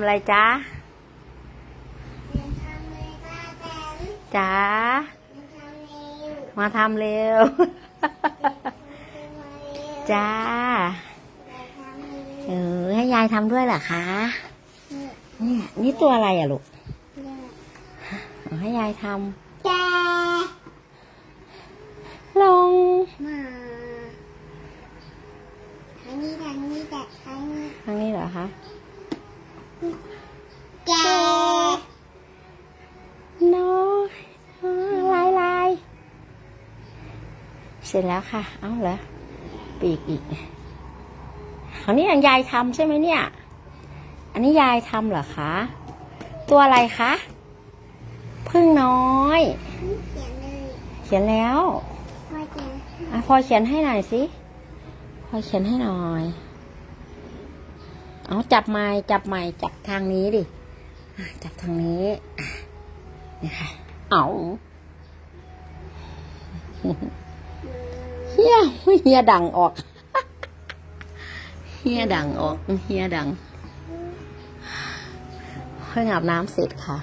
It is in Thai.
อะไรจ๊ะเรียนทำเลยป้าแตนจ๋าเรียนทำเร็วมาทำเร็วจ้าเรียนทำเร็วเออให้ยายทำด้วยเหรอคะเนี่ยเนี่ยนี่ตัวอะไรอะลูกเนี่ยเอาให้ยายทแกำลงมาทางนี้ทางนี้แต่ทางนี้ทางนี้เหรอคะ แกน้อยอ่าลายลายเสร็จแล้วค่ะ เอาเหรอปีกอีกอันนี้ยังยายทำใช่ไหมเนี่ย อันนี้ยายทำเหรอคะ ตัวอะไรคะพึ่งน้อย เขียนเลยเขียนแล้วว่าจะอะพอเขียนให้หน่อยสิ พอเขียนให้หน่อย เอาจับไม้จับไม้จับทางนี้ดิจับทางนี้นี่ค่ะเอาเฮียเฮียดังออกเฮียดังออกเฮียดังเพิ่งอาบน้ำเสร็จค่ะ